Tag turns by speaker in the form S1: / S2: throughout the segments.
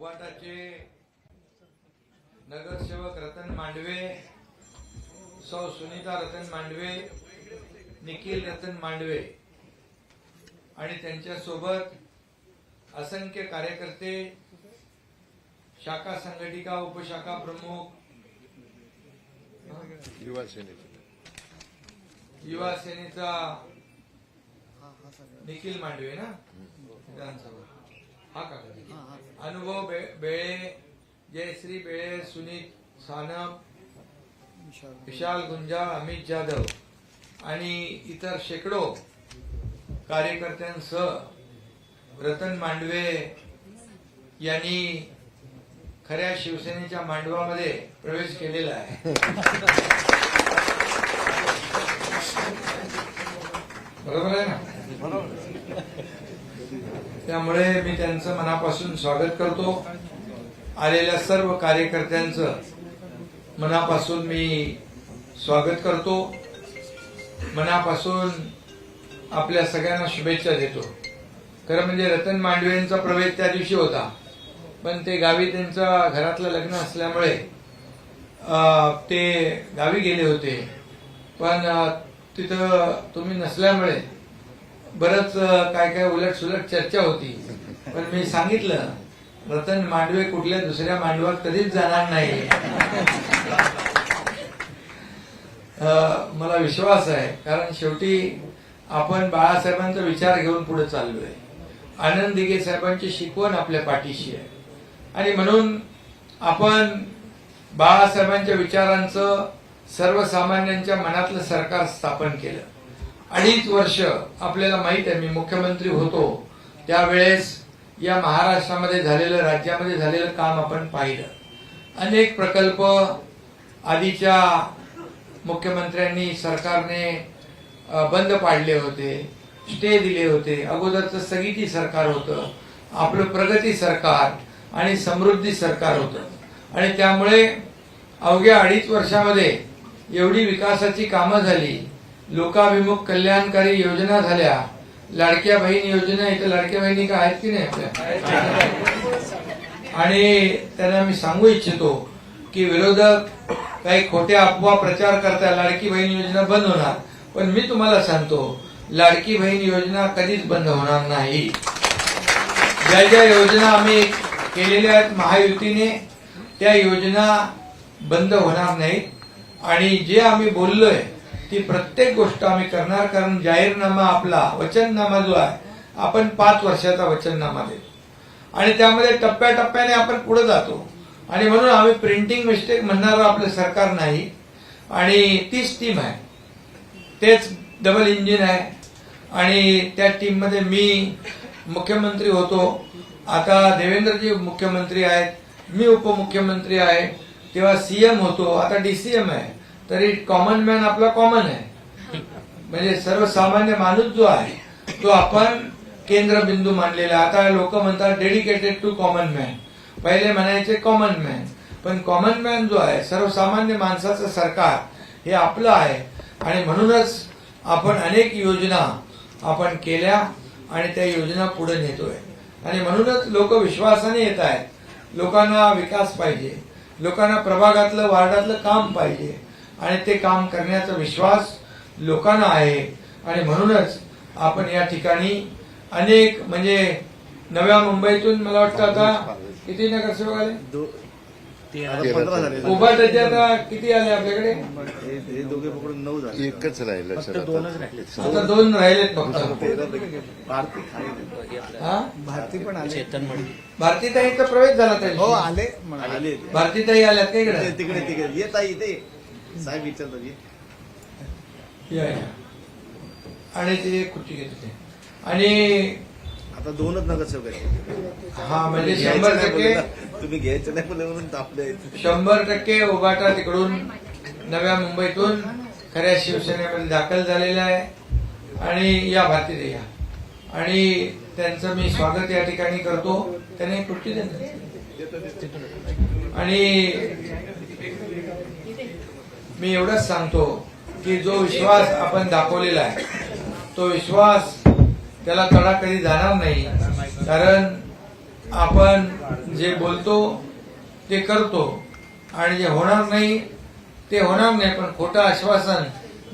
S1: उबाटाचे नगरसेवक रतन मांडवे सौ सुनीता रतन मांडवे निखिल रतन मांडवे आणि त्यांच्यासोबत असंख्य कार्यकर्ते शाखा संघटिका उपशाखा प्रमुख
S2: युवा सेनेचे.
S1: युवा सेनेचा निखिल मांडवे ना? विधानसभा. हा का अनुभव बे- बेळे जयश्री बेळे सुनीत सानप विशाल गुंजाळ. अमित जाधव आणि इतर शेकडो कार्यकर्त्यांसह रतन मांडवे यांनी खऱ्या शिवसेनेच्या मांडवामध्ये प्रवेश केलेला आहे. बरोबर आहे ना? त्यामुळे मी त्यांचं मनापासून स्वागत करतो. आलेल्या सर्व कार्यकर्त्यांचं मनापासून मी स्वागत करतो. मनापासून आपल्या सगळ्यांना शुभेच्छा देतो. खरं म्हणजे रतन मांडवेंचा प्रवेश त्या दिवशी होता. पण ते गावी त्यांचं घरातलं लग्न असल्यामुळे ते गावी गेले होते. पण तिथं तुम्ही नसल्यामुळे बरंच काय काय उलट सुलट चर्चा होती. पण मी सांगितलं रतन मांडवे कुठल्या दुसऱ्या मांडवात कधीच जाणार नाही. मला विश्वास आहे कारण शेवटी आपण बाळासाहेबांचा विचार घेऊन पुढे चाललोय. आनंद दिघे साहेबांची शिकवण आपल्या पाठीशी आहे. आणि म्हणून आपण बाळासाहेबांच्या विचारांचं सर्वसामान्यांच्या मनातलं सरकार स्थापन केलं. अडीच वर्ष आपल्याला माहीत आहे मी मुख्यमंत्री होतो. त्यावेळेस या महाराष्ट्रामध्ये झालेलं राज्यामध्ये झालेलं काम आपण पाहिलं. अनेक प्रकल्प आधीच्या मुख्यमंत्र्यांनी सरकारने बंद पाडले होते स्टे दिले होते. अगोदरचं स्थगिती सरकार होतं आपलं प्रगती सरकार आणि समृद्धी सरकार होतं. आणि त्यामुळे अवघ्या अडीच वर्षामध्ये एवढी विकासाची कामं झाली लोकाभिमुख कल्याणकारी योजना झाल्या. लाडक्या बहीण योजना इथं लाडक्या बहिणी का आहेत की नाही आपल्या? आणि त्यांना मी सांगू इच्छितो की विरोधक काही खोट्या अफवा प्रचार करता लाडकी बहीण योजना बंद होणार. पण मी तुम्हाला सांगतो लाडकी बहीण योजना कधीच बंद होणार नाही. ज्या ज्या योजना आम्ही केलेल्या आहेत महायुतीने त्या योजना बंद होणार नाहीत. आणि जे आम्ही बोललोय ती प्रत्येक गोष्ट आम्ही करणार कारण जाहीरनामा आपला वचननामा जो आहे आपण पाच वर्षाचा वचननामा देतो. आणि त्यामध्ये टप्प्याटप्प्याने आपण पुढे जातो. आणि म्हणून आम्ही प्रिंटिंग मिस्टेक म्हणणारं आपलं सरकार नाही आणि तीच टीम आहे. तेच डबल इंजिन आहे. आणि त्या टीममध्ये मी मुख्यमंत्री होतो. आता देवेंद्रजी मुख्यमंत्री आहेत मी उपमुख्यमंत्री आहे तेव्हा सीएम होतो. आता डीसीएम आहे. तरी कॉमन मॅन आपला कॉमन आहे. म्हणजे सर्वसामान्य माणूस जो आहे तो आपण केंद्रबिंदू मानलेला. आहे. आता लोक म्हणतात डेडिकेटेड टू कॉमन मॅन पहिले म्हणायचे कॉमन मॅन पण कॉमन मॅन जो आहे सर्वसामान्य माणसाचं सरकार हे आपलं आहे. आणि म्हणूनच आपण अनेक योजना आपण केल्या आणि त्या योजना पुढे नेतोय. आणि म्हणूनच लोक विश्वासाने येत आहेत. लोकांना विकास पाहिजे. लोकांना प्रभागातलं वार्डातलं काम पाहिजे. आणि ते काम करण्याचा विश्वास लोकांना आहे. आणि म्हणूनच आपण या ठिकाणी अनेक म्हणजे नव्या मुंबईतून मला वाटतं आता किती नगरसेवक आले?
S3: झाले.
S1: उभाटाचे आता किती आले आपल्याकडे?
S3: हे दोघे पकडून नऊ झाले.
S2: एकच राहिलं आता.
S1: आता दोन राहिलेत फक्त.
S3: भारती
S1: हा?
S4: पण आले.
S1: भारतीताईचा प्रवेश झाला त्या
S4: हो. आले.
S3: आले.
S1: भारतीताई आल्यात का इकडे?
S3: तिकडे तिकडे तिकडे. येत आहे इथे साहेब विचारतात ये.
S1: या, या. आणि ते खुर्ची घेत होते आणि
S3: आता दोनच नगरसेवक आहेत
S1: हा म्हणजे शंभर टक्के.
S3: तुम्ही घ्यायचं नाही बोलले म्हणून तापले
S1: शंभर टक्के उभाटा तिकडून नव्या मुंबईतून खऱ्या शिवसेनेमध्ये दाखल झालेला आहे आणि या भारतीय या आणि त्यांचं मी स्वागत या ठिकाणी करतो त्याने खुर्ची. आणि मी एवढंच सांगतो की जो विश्वास आपण दाखवलेला आहे तो विश्वास त्याला तडा कधी जाणार नाही. कारण आपण जे बोलतो ते करतो. आणि जे होणार नाही ते होणार नाही. पण खोटं आश्वासन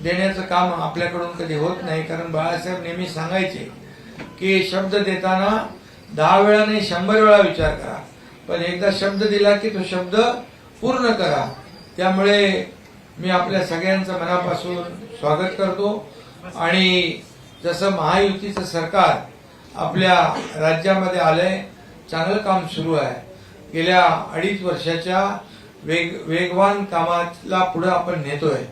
S1: देण्याचं काम आपल्याकडून कधी होत नाही. कारण बाळासाहेब नेहमी सांगायचे की शब्द देताना दहा वेळा नाही शंभर वेळा विचार करा. पण एकदा शब्द दिला की तो शब्द पूर्ण करा. त्यामुळे मी आपल्या सगळ्यांचं मनापासून स्वागत करतो. आणि जसं महायुतीचं सरकार आपल्या राज्यामध्ये आलंय चांगलं काम सुरू आहे. गेल्या अडीच वर्षाच्या वेग वेगवान कामाला पुढे आपण नेतोय.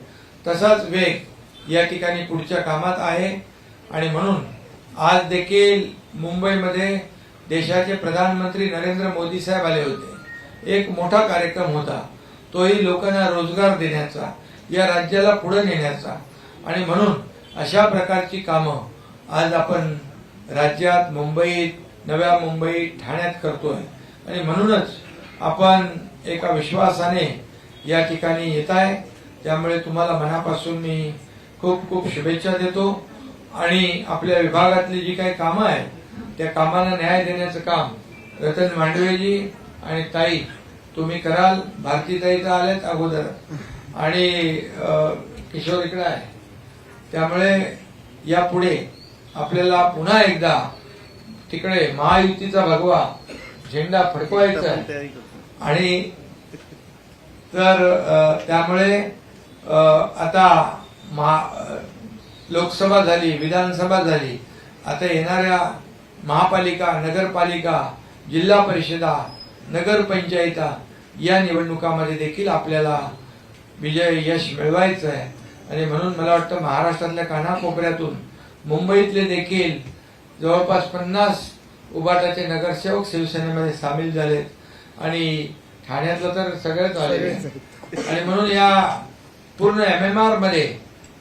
S1: तसाच वेग या ठिकाणी पुढच्या कामात आहे. आणि म्हणून आज देखील मुंबईमध्ये देशाचे प्रधानमंत्री नरेंद्र मोदी साहेब आले होते. एक मोठा कार्यक्रम होता. तोही लोकांना रोजगार देण्याचा या राज्याला पुढे नेण्याचा. आणि म्हणून अशा प्रकारची कामं आज आपण राज्यात मुंबईत नव्या मुंबईत ठाण्यात करतोय. आणि म्हणूनच आपण एका विश्वासाने या ठिकाणी येत आहे. त्यामुळे तुम्हाला मनापासून मी खूप खूप शुभेच्छा देतो. आणि आपल्या विभागातली जी काही कामं आहेत त्या कामाला न्याय देण्याचं काम रतन मांडवेजी आणि ताई तुम्ही कराल भारती ताई तर अगोदर. आणि किशोर इकडे आहे. त्यामुळे यापुढे आपल्याला पुन्हा एकदा तिकडे महायुतीचा भगवा झेंडा फडकवायचा आहे. आणि तर त्यामुळे आता महा- लोकसभा झाली विधानसभा झाली आता येणाऱ्या महापालिका नगरपालिका जिल्हा परिषदा नगरपंचायता या निवडणुकामध्ये देखील आपल्याला विजय यश मिळवायचं आहे आणि म्हणून मला वाटतं महाराष्ट्रातल्या कानाकोपऱ्यातून मुंबईतले देखील जवळपास पन्नास उबाटाचे नगरसेवक शिवसेनेमध्ये सामील झालेत. आणि ठाण्यातलं तर सगळेच आले आणि म्हणून या पूर्ण एम एम आरमध्ये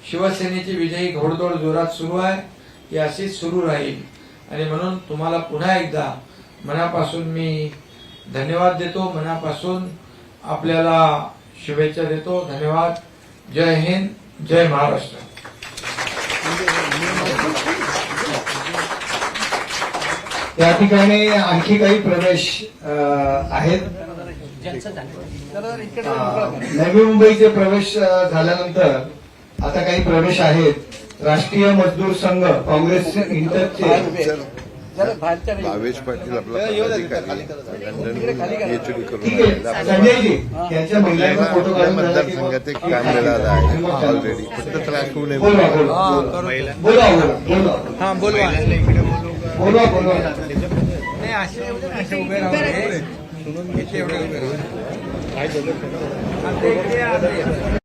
S1: शिवसेनेची विजयी घोडदौड जोरात सुरू आहे. ती अशीच सुरू राहील. आणि म्हणून तुम्हाला पुन्हा एकदा मनापासून मी धन्यवाद देतो मनापासून आपल्याला शुभेच्छा देतो धन्यवाद. जय हिंद जय महाराष्ट्र.
S4: त्या ठिकाणी आणखी काही प्रवेश आहेत. नवी मुंबईचे प्रवेश झाल्यानंतर आता काही प्रवेश आहेत. राष्ट्रीय मजदूर संघ काँग्रेस इंटरचे.
S2: भावेश पाटील आपला पदाधिकारी. लंडन एचडी करून
S4: ठीक आहे.
S2: आलेला आहे.
S4: संजयजी त्यांच्या महिलांचा फोटो
S2: आपल्या
S4: काढून झाला की
S2: मतदारसंघात एक काम मिळालं आहे. ऑलरेडी फक्त त्रास होऊ नये.
S4: बोलवा
S2: म्हणून.
S4: बोलवा बोलवा बोलवा.
S1: हा बोलवा.
S4: बोलवा बोलवा.
S1: नाही असे असे उभे राहू नये. इथे एवढे उभे राहू नये. आता इकडे या, आता या.